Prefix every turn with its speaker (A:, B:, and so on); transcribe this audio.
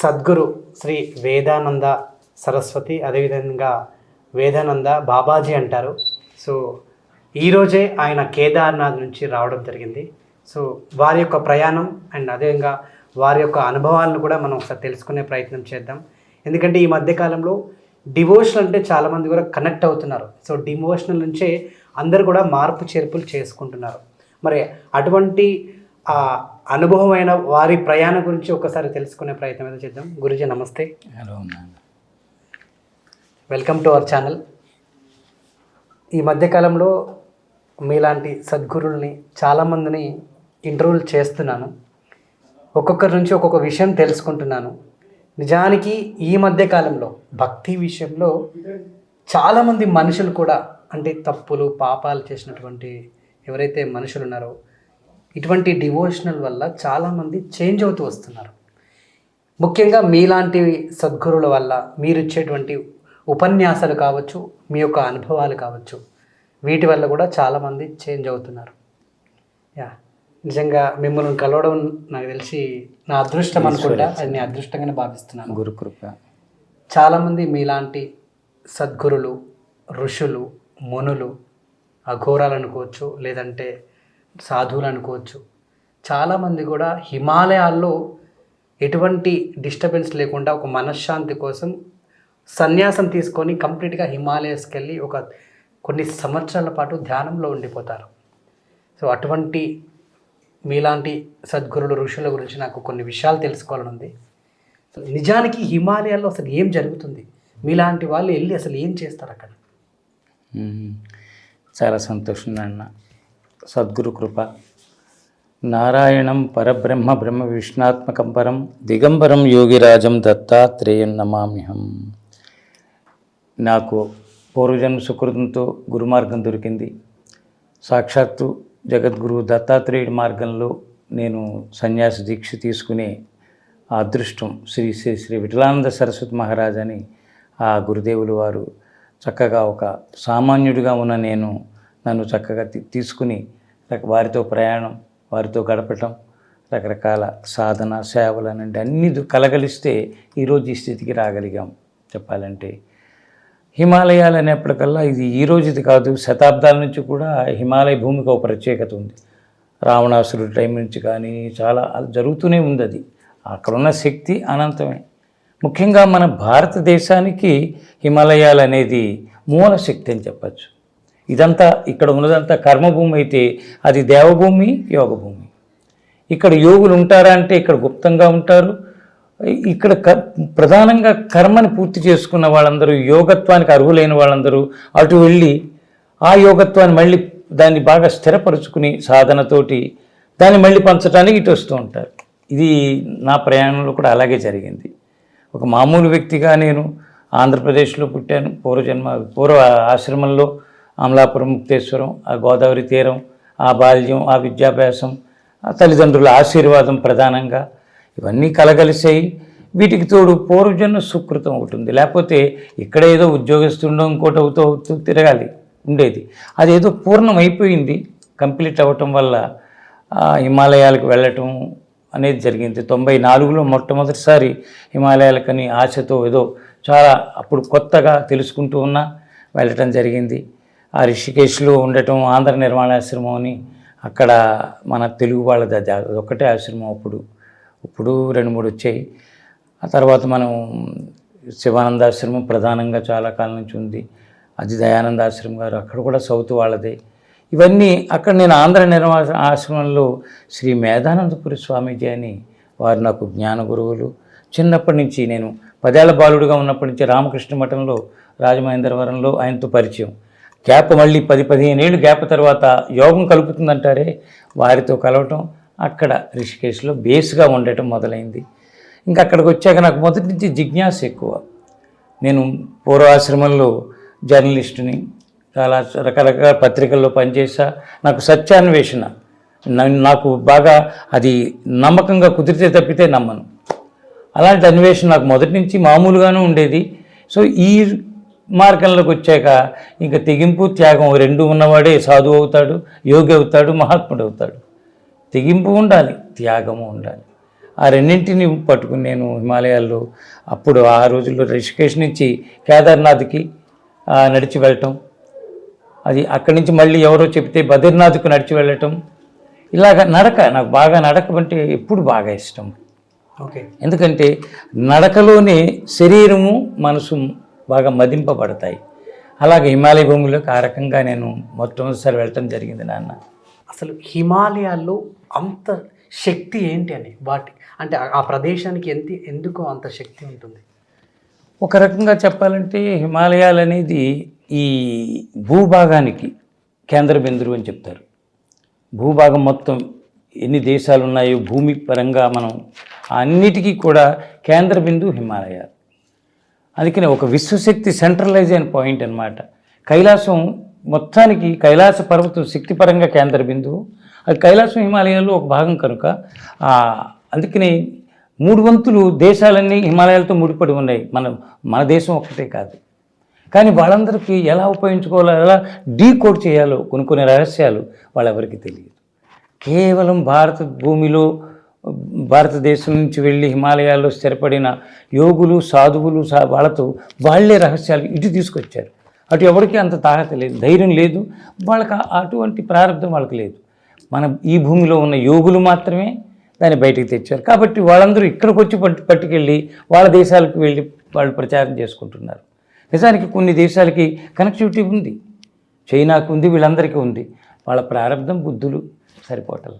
A: సద్గురు శ్రీ వేదానంద సరస్వతి అదేవిధంగా వేదానంద బాబాజీ అంటారు. సో ఈరోజే ఆయన కేదార్నాథ్ నుంచి రావడం జరిగింది. సో వారి యొక్క ప్రయాణం అండ్ అదేవిధంగా వారి యొక్క అనుభవాలను కూడా మనం ఒకసారి తెలుసుకునే ప్రయత్నం చేద్దాం. ఎందుకంటే ఈ మధ్యకాలంలో డివోషనల్ అంటే చాలామంది కూడా కనెక్ట్ అవుతున్నారు. సో డివోషనల్ నుంచే అందరు కూడా మార్పు చేర్పులు చేసుకుంటున్నారు. మరి అటువంటి ఆ అనుభవమైన వారి ప్రయాణం గురించి ఒకసారి తెలుసుకునే ప్రయత్నం అయితే చేద్దాం. గురుజీ నమస్తే.
B: Hello
A: welcome to our channel ఈ మధ్యకాలంలో మీలాంటి సద్గురుల్ని చాలామందిని ఇంటర్వ్యూలు చేస్తున్నాను. ఒక్కొక్కరి నుంచి ఒక్కొక్క విషయం తెలుసుకుంటున్నాను. నిజానికి ఈ మధ్య కాలంలో భక్తి విషయంలో చాలామంది మనుషులు కూడా అంటే తప్పులు పాపాలు చేసినటువంటి ఎవరైతే మనుషులు ఉన్నారో ఇటువంటి డివోషనల్ వల్ల చాలామంది చేంజ్ అవుతూ వస్తున్నారు. ముఖ్యంగా మీలాంటి సద్గురుల వల్ల మీరు ఇచ్చేటువంటి ఉపన్యాసాలు కావచ్చు మీ యొక్క అనుభవాలు కావచ్చు వీటి వల్ల కూడా చాలామంది చేంజ్ అవుతున్నారు. యా నిజంగా మిమ్మల్ని కలవడం నాకు తెలిసి నా అదృష్టం అనుకుంటా అది నేను అదృష్టంగానే భావిస్తున్నాను.
B: గురుకృప
A: చాలామంది మీలాంటి సద్గురులు ఋషులు మునులు అఘోరాలు అనుకోవచ్చు లేదంటే సాధువులు అనుకోవచ్చు. చాలామంది కూడా హిమాలయాల్లో ఎటువంటి డిస్టర్బెన్స్ లేకుండా ఒక మనశ్శాంతి కోసం సన్యాసం తీసుకొని కంప్లీట్గా హిమాలయస్కి వెళ్ళి ఒక కొన్ని సంవత్సరాల పాటు ధ్యానంలో ఉండిపోతారు. సో అటువంటి మీలాంటి సద్గురులు ఋషుల గురించి నాకు కొన్ని విషయాలు తెలుసుకోవాలని ఉంది నిజానికి హిమాలయాల్లో అసలు ఏం జరుగుతుంది? మీలాంటి వాళ్ళు వెళ్ళి అసలు ఏం చేస్తారు అక్కడ?
B: చాలా సంతోషం అన్న సద్గురు కృప. నారాయణం పరబ్రహ్మ బ్రహ్మ విష్ణాత్మకం పరం దిగంబరం యోగిరాజం దత్తాత్రేయం నమామ్యహం. నాకు పూర్వజన్మ సుకృతంతో గురుమార్గం దొరికింది. సాక్షాత్తు జగద్గురు దత్తాత్రేయుడి మార్గంలో నేను సన్యాసి దీక్ష తీసుకునే అదృష్టం శ్రీ శ్రీ శ్రీ విఠలానంద సరస్వతి మహారాజ్ అని ఆ గురుదేవులు వారు చక్కగా ఒక సామాన్యుడిగా ఉన్న నేను నన్ను చక్కగా తీ- తీసుకుని వారితో ప్రయాణం వారితో గడపటం రకరకాల సాధన సేవలు అనండి అన్ని కలగలిస్తే ఈరోజు ఈ స్థితికి రాగలిగాం చెప్పాలంటే. హిమాలయాలు అనేప్పటికల్లా ఇది ఈ రోజుది కాదు శతాబ్దాల నుంచి కూడా హిమాలయ భూమికి ఒక ప్రత్యేకత ఉంది. రావణాసురుడి టైం నుంచి కానీ చాలా జరుగుతూనే ఉంది అది అక్కడున్న శక్తి అనంతమే. ముఖ్యంగా మన భారతదేశానికి హిమాలయాలు అనేది మూల శక్తి అని చెప్పచ్చు. ఇదంతా ఇక్కడ ఉన్నదంతా కర్మభూమి అయితే అది దేవభూమి యోగభూమి. ఇక్కడ యోగులు ఉంటారా అంటే ఇక్కడ గుప్తంగా ఉంటారు. ఇక్కడ క ప్రధానంగా కర్మని పూర్తి చేసుకున్న వాళ్ళందరూ యోగత్వానికి అర్హులైన వాళ్ళందరూ అటు వెళ్ళి ఆ యోగత్వాన్ని మళ్ళీ దాన్ని బాగా స్థిరపరుచుకుని సాధనతోటి దాన్ని మళ్ళీ పంచడానికి ఇటు వస్తూ ఉంటారు. ఇది నా ప్రయాణంలో కూడా అలాగే జరిగింది. ఒక మామూలు వ్యక్తిగా నేను ఆంధ్రప్రదేశ్లో పుట్టాను. పూర్వజన్మ పూర్వ ఆశ్రమంలో అమలాపురం ముక్తేశ్వరం ఆ గోదావరి తీరం ఆ బాల్యం ఆ విద్యాభ్యాసం ఆ తల్లిదండ్రుల ఆశీర్వాదం ప్రధానంగా ఇవన్నీ కలగలిసాయి. వీటికి తోడు పూర్వజన్మ సుకృతం ఒకటి ఉంది. లేకపోతే ఇక్కడ ఏదో ఉద్యోగస్తుండో ఇంకోటి అవుతూ అవుతూ తిరగాలి ఉండేది. అదేదో పూర్ణం అయిపోయింది కంప్లీట్ అవ్వటం వల్ల హిమాలయాలకు వెళ్ళటం అనేది జరిగింది. తొంభై నాలుగులో మొట్టమొదటిసారి హిమాలయాలకని ఆశతో ఏదో చాలా అప్పుడు కొత్తగా తెలుసుకుంటూ ఉన్నా వెళ్ళటం జరిగింది. ఆ రిషికేశ్లో ఉండటం ఆంధ్ర నిర్మాణాశ్రమం అని అక్కడ మన తెలుగు వాళ్ళది అది ఒకటే ఆశ్రమం అప్పుడు. ఇప్పుడు రెండు మూడు వచ్చాయి. ఆ తర్వాత మనం శివానందాశ్రమం ప్రధానంగా చాలా కాలం నుంచి ఉంది. అది దయానంద ఆశ్రమం గారు అక్కడ కూడా సౌత్ వాళ్ళదే. ఇవన్నీ అక్కడ నేను ఆంధ్ర నిర్మా ఆశ్రమంలో శ్రీ మేధానందపురి స్వామీజీ అని వారు నాకు జ్ఞాన గురువులు. చిన్నప్పటి నుంచి నేను పదేళ్ళ బాలుడుగా ఉన్నప్పటి నుంచి రామకృష్ణ మఠంలో రాజమహేంద్రవరంలో ఆయనతో పరిచయం. గ్యాప్ మళ్ళీ పది పదిహేను ఏళ్ళు గ్యాప్ తర్వాత యోగం కలుపుతుందంటారే? వారితో కలవటం అక్కడ రిషికేశ్లో బేస్గా ఉండటం మొదలైంది. ఇంకా అక్కడికి వచ్చాక నాకు మొదటి నుంచి జిజ్ఞాస ఎక్కువ. నేను పూర్వాశ్రమంలో జర్నలిస్టుని చాలా రకరకాల పత్రికల్లో పనిచేసా నాకు సత్యాన్వేషణ నాకు బాగా అది నమ్మకంగా కుదిరితే తప్పితే నమ్మను. అలాంటి అన్వేషణ నాకు మొదటి నుంచి మామూలుగానే ఉండేది. సో ఈ మార్గంలోకి వచ్చాక ఇంకా తెగింపు త్యాగం రెండు ఉన్నవాడే సాధువు అవుతాడు యోగి అవుతాడు మహాత్ముడు అవుతాడు. తెగింపు ఉండాలి త్యాగము ఉండాలి. ఆ రెండింటిని పట్టుకుని నేను హిమాలయాల్లో అప్పుడు ఆ రోజుల్లో రిషికేష్ నుంచి కేదార్నాథ్కి నడిచి వెళ్ళటం. అది అక్కడి నుంచి మళ్ళీ ఎవరో చెప్తే బద్రీనాథ్కు నడిచి వెళ్ళటం. ఇలాగ నడక నాకు బాగా నడక అంటే ఎప్పుడు బాగా ఇష్టం.
A: ఓకే.
B: ఎందుకంటే నడకలోనే శరీరము మనసు బాగా మదింపబడతాయి. అలాగే హిమాలయ భూములకు ఆ రకంగా నేను మొట్టమొదటిసారి వెళ్ళటం జరిగింది నాన్న.
A: అసలు హిమాలయాల్లో అంత శక్తి ఏంటి అని? వాటి అంటే ఆ- ప్రదేశానికి ఎంత ఎందుకు అంత శక్తి ఉంటుంది?
B: ఒక రకంగా చెప్పాలంటే హిమాలయాలు అనేది ఈ భూభాగానికి కేంద్ర బిందువు అని చెప్తారు. భూభాగం మొత్తం ఎన్ని దేశాలు ఉన్నాయో భూమి పరంగా మనం అన్నిటికీ కూడా కేంద్ర బిందువు హిమాలయాలు. అందుకనే ఒక విశ్వశక్తి సెంట్రలైజ్ అయిన పాయింట్ అన్నమాట. కైలాసం మొత్తానికి కైలాస పర్వతం శక్తిపరంగా కేంద్ర బిందువు. అది కైలాసం హిమాలయాల్లో ఒక భాగం కనుక అందుకనే అందుకని మూడు వంతులు దేశాలన్నీ హిమాలయాలతో ముడిపడి ఉన్నాయి. మన మన దేశం ఒక్కటే కాదు. కానీ వాళ్ళందరికీ ఎలా ఉపయోగించుకోవాలో ఎలా డీకోడ్ చేయాలో కొన్ని కొన్ని రహస్యాలు వాళ్ళెవరికి తెలియదు. కేవలం భారత భూమిలో భారతదేశం నుంచి వెళ్ళి హిమాలయాల్లో స్థిరపడిన యోగులు సాధువులు సా వాళ్ళతో వాళ్ళే రహస్యాలు ఇటు తీసుకొచ్చారు. అటు ఎవరికి అంత తాహత లేదు ధైర్యం లేదు. వాళ్ళకి అటువంటి ప్రారంభం వాళ్ళకి లేదు. మన ఈ భూమిలో ఉన్న యోగులు మాత్రమే దాన్ని బయటికి తెచ్చారు. కాబట్టి వాళ్ళందరూ ఇక్కడికి వచ్చి పట్టు పట్టుకెళ్ళి వాళ్ళ దేశాలకు వెళ్ళి వాళ్ళు ప్రచారం చేసుకుంటున్నారు. నిజానికి కొన్ని దేశాలకి కనెక్టివిటీ ఉంది. చైనాకు ఉంది వీళ్ళందరికీ ఉంది. వాళ్ళ ప్రారంభం బుద్ధులు సరిపోవటం